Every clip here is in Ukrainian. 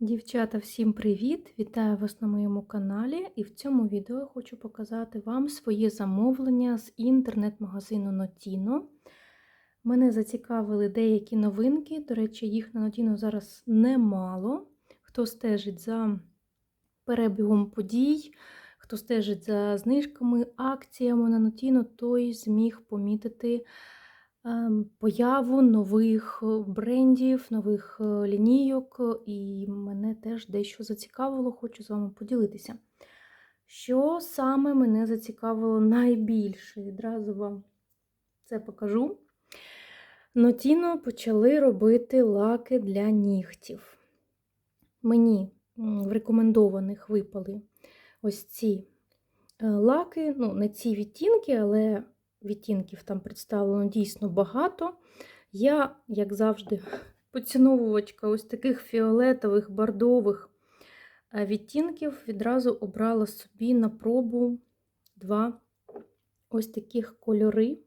Дівчата, всім привіт! Вітаю вас на моєму каналі, і в цьому відео я хочу показати вам своє замовлення з інтернет-магазину Notino. Мене зацікавили деякі новинки, до речі, їх на Notino зараз немало. Хто стежить за перебігом подій, хто стежить за знижками, акціями на Notino, той зміг помітити появу нових е, брендів, нових е, лінійок, і мене теж дещо зацікавило, хочу з вами поділитися. Що саме мене зацікавило найбільше? Відразу вам це покажу. Нотіно почали робити лаки для нігтів. Мені в рекомендованих випали ось ці е, лаки, ну, не ці відтінки, але відтінків там представлено дійсно багато. Я, як завжди, поціновувачка ось таких фіолетових, бордових е, відтінків, відразу обрала собі на пробу два ось таких кольори.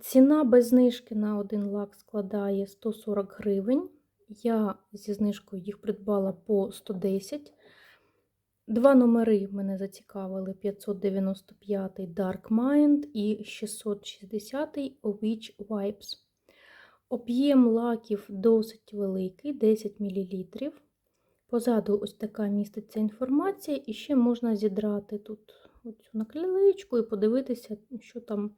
Ціна без знижки на один лак складає 140 гривень. Я зі знижкою їх придбала по 110 Два номери мене зацікавили: 595 Dark Mind і 660 Witch Wipes. Об'єм лаків досить великий, 10 мл. Позаду ось така міститься інформація, і ще можна зідрати тут оцю наклеєчку і подивитися, що там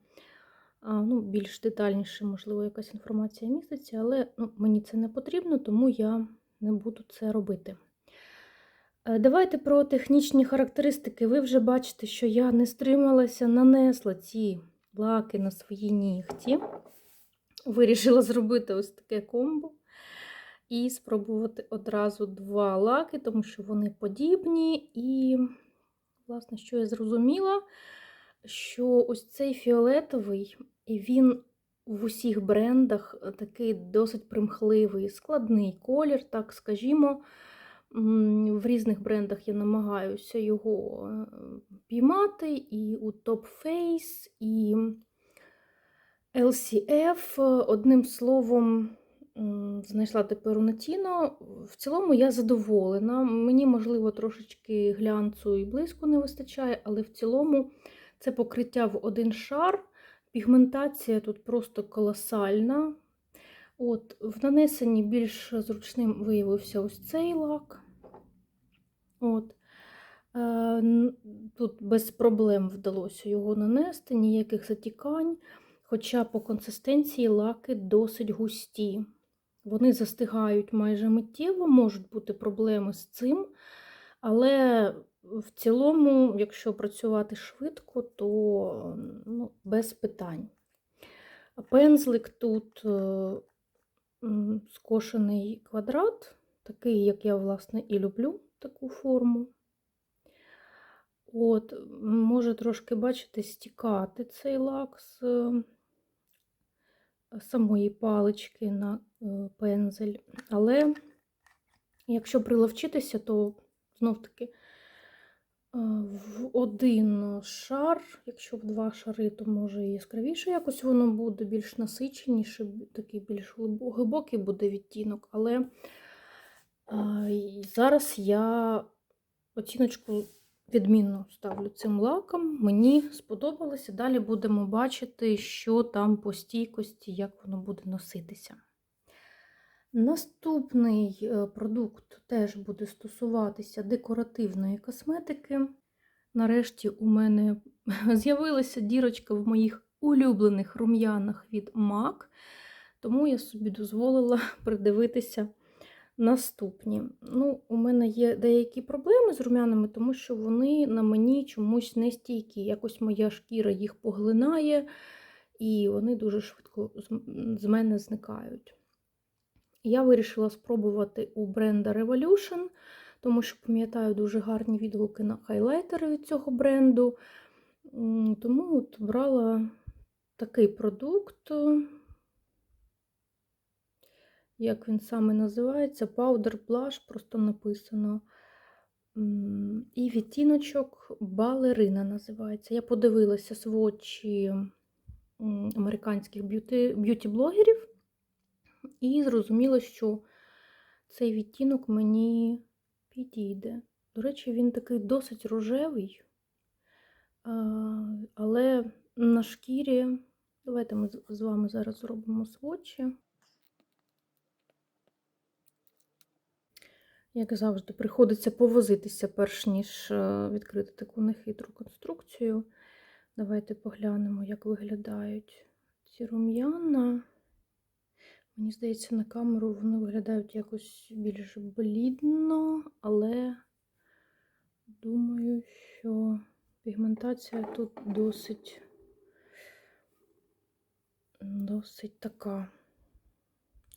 ну, більш детальніше, можливо, якась інформація міститься, але ну, мені це не потрібно, тому я не буду це робити. Е, давайте про технічні характеристики. Ви вже бачите, що я не стрималася, нанесла ці лаки на свої нігті. Вирішила зробити ось таке комбо. І спробувати одразу два лаки, тому що вони подібні. І, власне, що я зрозуміла, що ось цей фіолетовий, він в усіх брендах такий досить примхливий, складний колір, так скажімо. В різних брендах я намагаюся його е, піймати, і у Top Face, і LCF. Одним словом, знайшла тепер у Натіно. В цілому я задоволена. Мені, можливо, трошечки глянцу і близько не вистачає, але в цілому це покриття в один шар. Пігментація тут просто колосальна. От, В нанесенні більш зручним виявився ось цей лак. От. Е, Тут без проблем вдалося його нанести, ніяких затікань, хоча по консистенції лаки досить густі. Вони застигають майже миттєво, можуть бути проблеми з цим, але в цілому, якщо працювати швидко, то ну, без питань. Пензлик тут е, скошений квадрат, такий, як я, власне, і люблю таку форму. От, Може трошки, бачите, стікати цей лак з самої палички на е, пензель. Але, якщо приловчитися, то знов-таки в один шар, якщо в два шари, то може і яскравіше якось воно буде, більш насиченіше, такий більш глибокий буде відтінок. але Зараз я оціночку відмінно ставлю цим лаком. Мені сподобалося. Далі будемо бачити, що там по стійкості, як воно буде носитися. Наступний е, продукт теж буде стосуватися декоративної косметики. Нарешті у мене з'явилася дірочка в моїх улюблених рум'янах від MAC, тому я собі дозволила придивитися Наступні. Ну, У мене є деякі проблеми з рум'янами, тому що вони на мені чомусь не стійкі. Якось моя шкіра їх поглинає, і вони дуже швидко з мене зникають. Я вирішила спробувати у бренда Revolution, тому що пам'ятаю дуже гарні відгуки на хайлайтери від цього бренду. Тому от брала такий продукт як він саме називається, Powder Blush, просто написано. І відтіночок балерина називається. Я подивилася сводчі американських б'юті-блогерів і зрозуміла, що цей відтінок мені підійде. До речі, він такий досить рожевий, але на шкірі. Давайте ми з- з вами зараз зробимо сводчі. Як завжди, приходиться повозитися, перш ніж е, відкрити таку нехитру конструкцію. Давайте поглянемо, як виглядають ці рум'яна. Мені здається, на камеру вони виглядають якось більш блідно, але думаю, що пігментація тут досить, досить така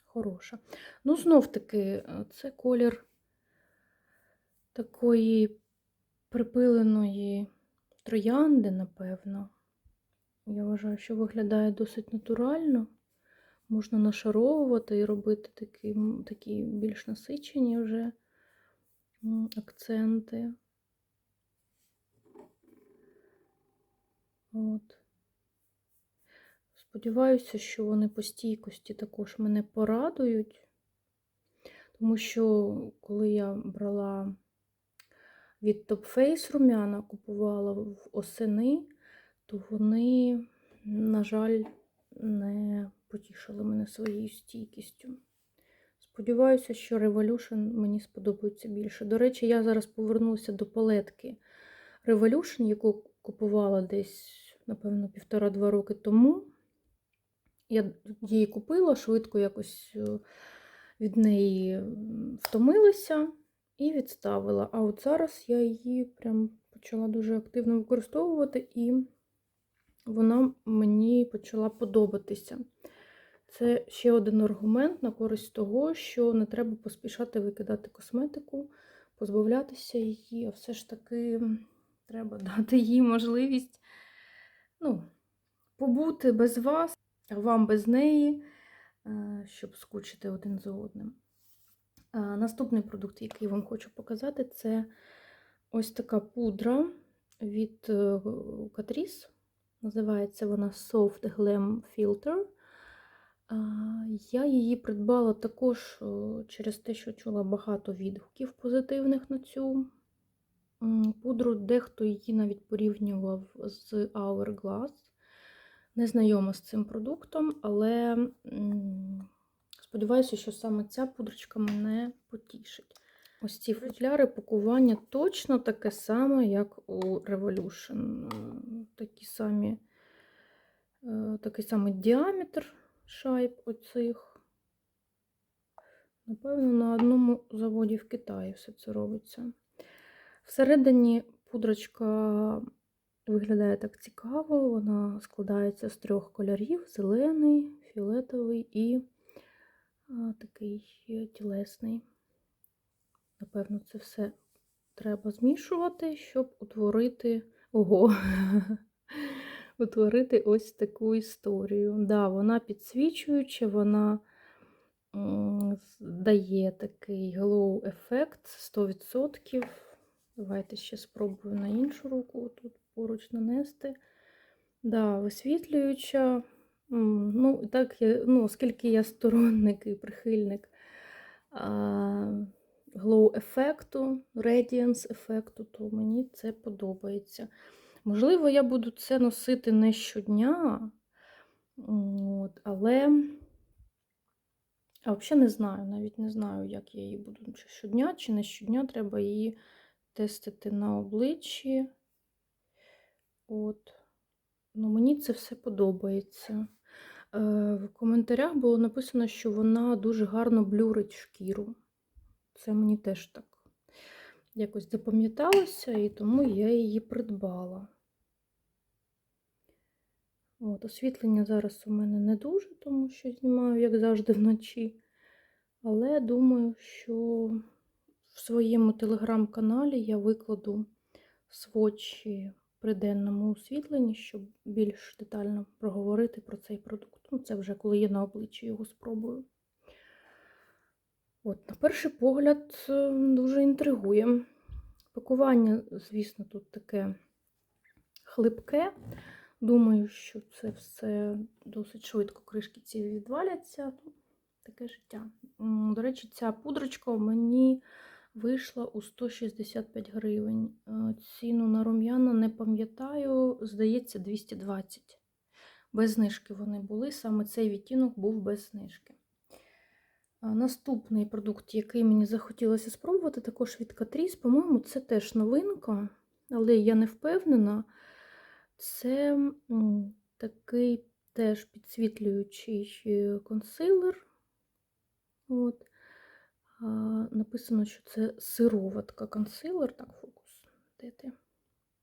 хороша. Ну, знов таки, е, це колір такої припиленої троянди, напевно. Я вважаю, що виглядає досить натурально. Можна нашаровувати і робити такі, такі більш насичені вже акценти. От. Сподіваюся, що вони по стійкості також мене порадують, тому що коли я брала від Top Face рум'яна, купувала в осени, то вони, на жаль, не потішили мене своєю стійкістю. Сподіваюся, що Revolution мені сподобається більше. До речі, я зараз повернуся до палетки Revolution, яку купувала десь, напевно, півтора-два роки тому. Я її купила, швидко якось е, від неї втомилася і відставила. А от зараз я її прям почала дуже активно використовувати, і вона мені почала подобатися. Це ще один аргумент на користь того, що не треба поспішати викидати косметику, позбавлятися її, а все ж таки треба дати їй можливість ну, побути без вас, а вам без неї, е, щоб скучити один за одним. Наступний продукт, який вам хочу показати, це ось така пудра від е, Catrice. Називається вона Soft Glam Filter. Я її придбала також через те, що чула багато відгуків позитивних на цю пудру. Дехто її навіть порівнював з Hourglass. Не знайома з цим продуктом, але сподіваюся, що саме ця пудрочка мене потішить. Ось ці футляри пакування точно таке саме, як у Revolution. Такі самі, е, такий самий діаметр шайб оцих. Напевно, на одному заводі в Китаї все це робиться. Всередині пудрочка виглядає так цікаво. Вона складається з трьох кольорів: зелений, фіолетовий і а, такий тілесний. Напевно, це все треба змішувати, щоб утворити. Ого! Утворити ось таку історію. Да, вона підсвічуюча, вона дає такий glow ефект 100%. Давайте ще спробую на іншу руку тут поруч нанести. Да, висвітлююча. Ну, так, ну, оскільки я сторонник і прихильник glow ефекту, radiance ефекту, то мені це подобається. Можливо, я буду це носити не щодня, от, але а взагалі не знаю, навіть не знаю, як я її буду чи щодня, чи не щодня. Треба її тестити на обличчі. От. Ну, мені це все подобається. Е, В коментарях було написано, що вона дуже гарно блюрить шкіру. Це мені теж так якось запам'яталося, і тому я її придбала. От, освітлення зараз у мене не дуже, тому що знімаю, як завжди, вночі. Але думаю, що в своєму телеграм-каналі я викладу сводчі при денному освітленні, щоб більш детально проговорити про цей продукт. Ну, це вже коли я на обличчі його спробую. От, на перший погляд, е, дуже інтригує. Пакування, звісно, тут таке хлипке. Думаю, що це все досить швидко кришки ці відваляться. таке життя. До речі, ця пудрочка мені вийшла у 165 гривень. Е, Ціну на рум'яна не пам'ятаю, здається, 220. Без знижки вони були, саме цей відтінок був без знижки. Наступний продукт, який мені захотілося спробувати, також від Catrice, по-моєму, це теж новинка, але я не впевнена. Це такий теж підсвітлюючий е, консилер. От. Написано, що це сироватка консилер. Так, фокус. Де?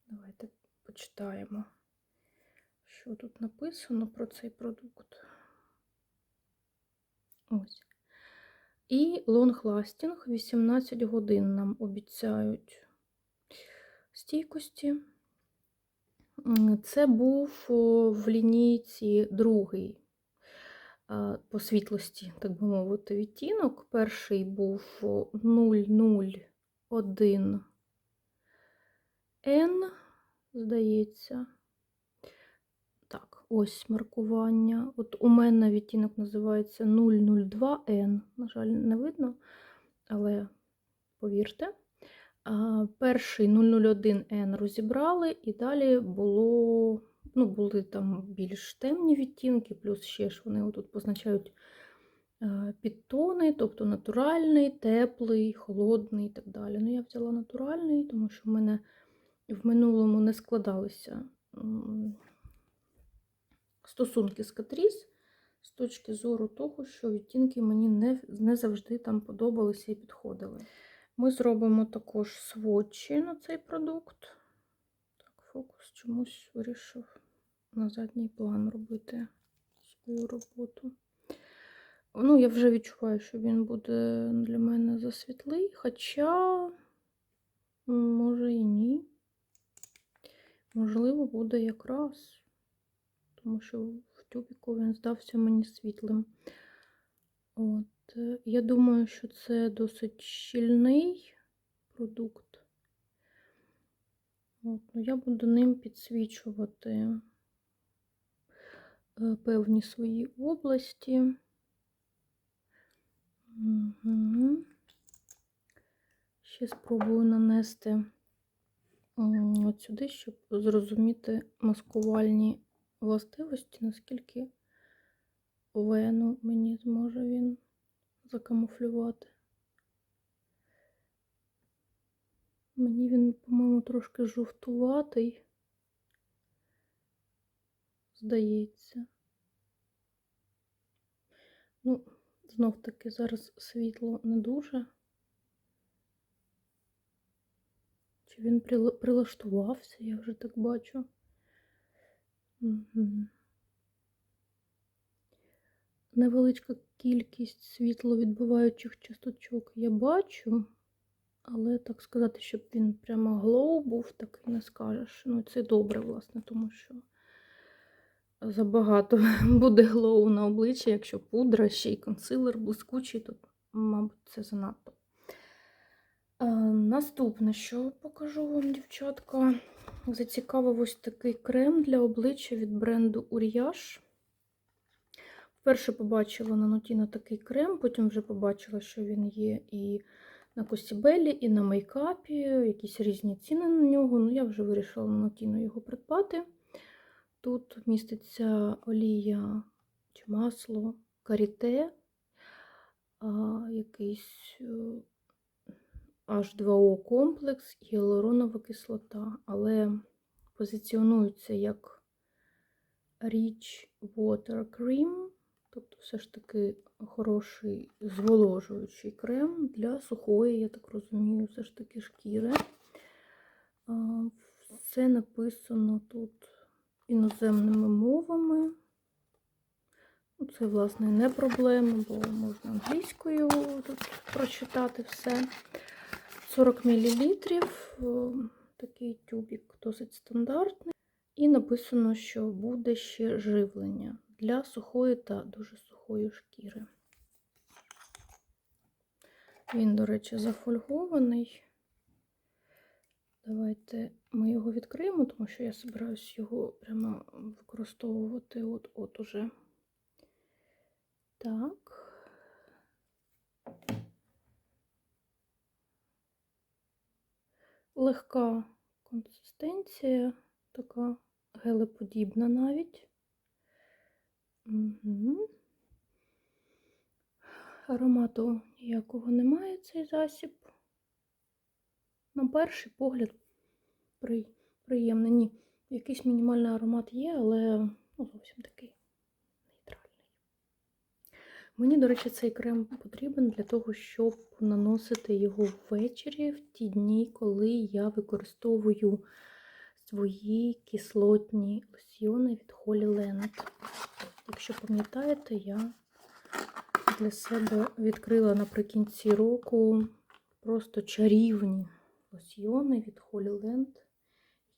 Давайте почитаємо, що тут написано про цей продукт. Ось. І lasting 18 годин нам обіцяють стійкості. Це був в лінійці другий по світлості, так би мовити, відтінок. Перший був 001 N, здається. Так, ось маркування. От у мене відтінок називається 002N. На жаль, не видно, але повірте. Перший 001N розібрали, і далі було, ну, були там більш темні відтінки, плюс ще ж вони тут позначають е, підтони, тобто натуральний, теплий, холодний і так далі. Ну, я взяла натуральний, тому що в мене в минулому не складалися стосунки з Катріс з точки зору того, що відтінки мені не, не завжди там подобалися і підходили. Ми зробимо також сводчі на цей продукт. Так, фокус чомусь вирішив на задній план робити свою роботу. Ну, я вже відчуваю, що він буде для мене засвітлий, хоча, може і ні. Можливо, буде якраз, тому що в тюбіку він здався мені світлим. От. Е, Я думаю, що це досить щільний продукт. От. Ну, я буду ним підсвічувати е, певні свої області. Угу. Ще спробую нанести от сюди, щоб зрозуміти маскувальні властивості, наскільки вену мені зможе він закамуфлювати. Мені він, по-моєму, трошки жовтуватий, здається. Ну, знов таки зараз світло не дуже. Чи він прилаштувався, я вже так бачу. Угу. Невеличка кількість світловідбиваючих часточок я бачу, але так сказати, щоб він прямо глоу був, так і не скажеш. Ну, це добре, власне, тому що забагато буде глоу на обличчі, якщо пудра, ще й консилер блискучий, то, мабуть, це занадто. Наступне, що покажу вам, дівчатка, зацікавив ось такий крем для обличчя від бренду Uriage. Вперше побачила на Нотіно такий крем, потім вже побачила, що він є і на Костібелі, і на мейкапі, якісь різні ціни на нього. Ну, я вже вирішила на Нотіно його придбати. Тут міститься олія чи масло каріте, а, якийсь е, H2O комплекс і гіалуронова кислота, але позиціонується як Rich Water Cream. Тобто, все ж таки хороший зволожуючий крем для сухої, я так розумію, все ж таки шкіри. Все написано тут іноземними мовами. Ну, Це, власне, не проблема, бо можна англійською тут прочитати все. 40 мл. Такий тюбік досить стандартний. І написано, що буде ще живлення для сухої та дуже сухої шкіри. Він, до речі, зафольгований. Давайте ми його відкриємо, тому що я збираюся його прямо використовувати от-от уже. Так. Легка консистенція, така гелеподібна навіть. Аромату ніякого немає цей засіб. На перший погляд при... приємний. Ні, якийсь мінімальний аромат є, але ну, зовсім такий нейтральний. Мені, до речі, цей крем потрібен для того, щоб наносити його ввечері в ті дні, коли я використовую свої кислотні лосьйони від Holy Land. Якщо пам'ятаєте, я для себе відкрила наприкінці року просто чарівні лосьйони від Holy Land,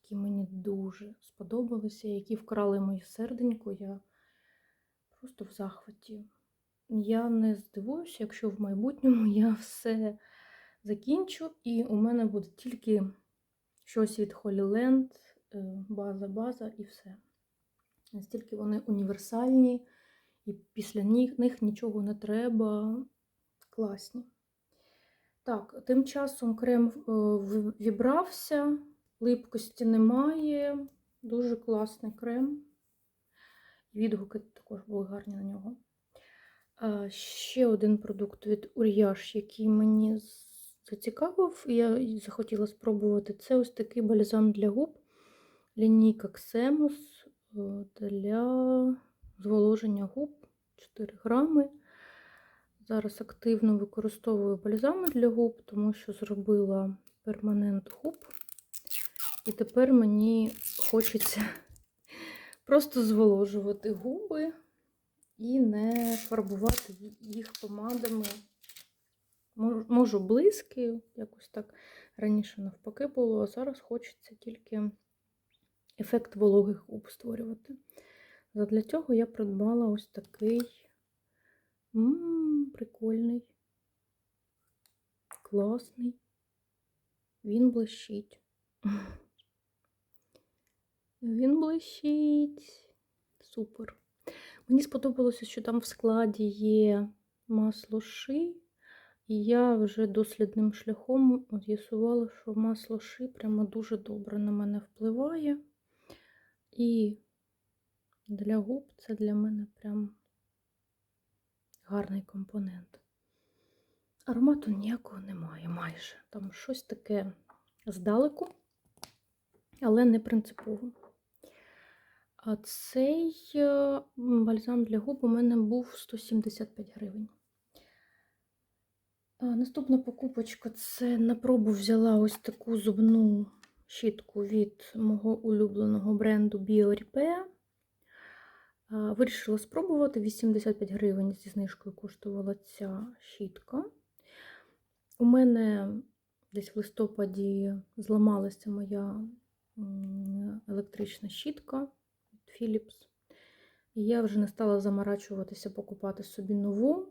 які мені дуже сподобалися, які вкрали моє серденько. Я просто в захваті. Я не здивуюся, якщо в майбутньому я все закінчу, і у мене буде тільки щось від Holy Land, е, база, база і все. Настільки вони універсальні, і після них, нічого не треба. Класні. Так, тим часом крем е, вібрався, липкості немає. Дуже класний крем. Відгуки також були гарні на нього. Ще один продукт від Ур'яш, який мені зацікавив, і я захотіла спробувати. Це ось такий бальзам для губ. Лінійка е, для зволоження губ 4 грами. Зараз активно використовую бальзами для губ, тому що зробила перманент губ. І тепер мені хочеться просто зволожувати губи і не фарбувати їх помадами. Можу блиски, якось так раніше навпаки було, а зараз хочеться тільки ефект вологих губ створювати. Задля цього я придбала ось такий м прикольний, класний. Він блищить. Він блищить. Супер. Мені сподобалося, що там в складі є масло ши, і я вже дослідним шляхом з'ясувала, що масло ши прямо дуже добре на мене впливає. І для губ це для мене прям гарний компонент. Аромату ніякого немає майже. Там щось таке здалеку, але не принципово. А цей е, бальзам для губ у мене був 175 гривень. А Наступна покупочка це на пробу взяла ось таку зубну щітку від мого улюбленого бренду BioRepair. Вирішила спробувати. 85 гривень зі знижкою коштувала ця щітка. У мене десь в листопаді зламалася моя електрична щітка від Philips. І я вже не стала заморачуватися покупати собі нову.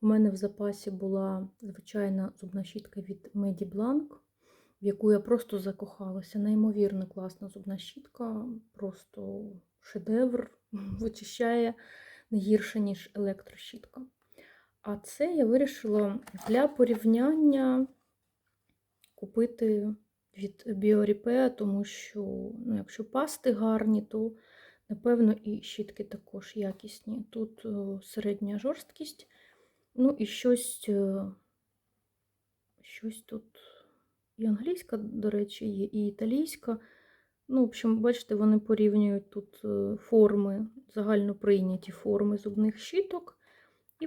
У мене в запасі була звичайна зубна щітка від Mediblanc, в яку я просто закохалася. Неймовірно класна зубна щітка, просто шедевр, вичищає не гірше, ніж електрощітка. А це я вирішила для порівняння купити від BioRepair, тому що, ну, якщо пасти гарні, то, напевно, і щітки також якісні. Тут е, середня жорсткість, ну і щось, е, щось тут і англійська, до речі, є, і італійська. Ну, в общем, бачите, вони порівнюють тут е, форми, загально прийняті форми зубних щіток і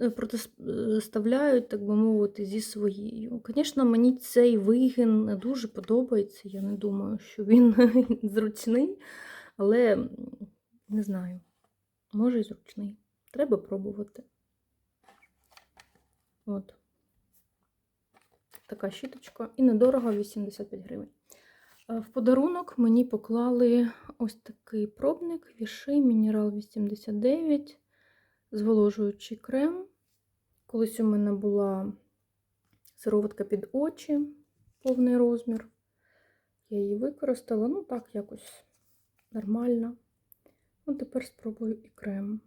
е, протиставляють, так би мовити, зі своєю. Звісно, мені цей вигін не дуже подобається. Я не думаю, що він зручний, але не знаю, може і зручний. Треба пробувати. От. Така щіточка. І недорого 85 гривень. Е, В подарунок мені поклали ось такий пробник Віши Мінерал 89, зволожуючий крем. Колись у мене була сироватка під очі, повний розмір. Я її використала, ну так, якось нормально. Ну, тепер спробую і крем.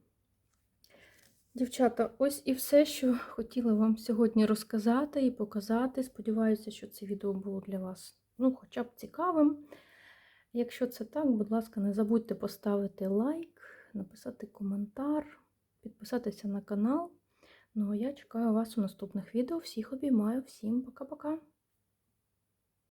Дівчата, ось і все, що хотіла вам сьогодні розказати і показати. Сподіваюся, що це відео було для вас ну, хоча б цікавим. Якщо це так, будь ласка, не забудьте поставити лайк, написати коментар, підписатися на канал. Ну а я чекаю вас у наступних відео. Всіх обіймаю, всім пока-пока!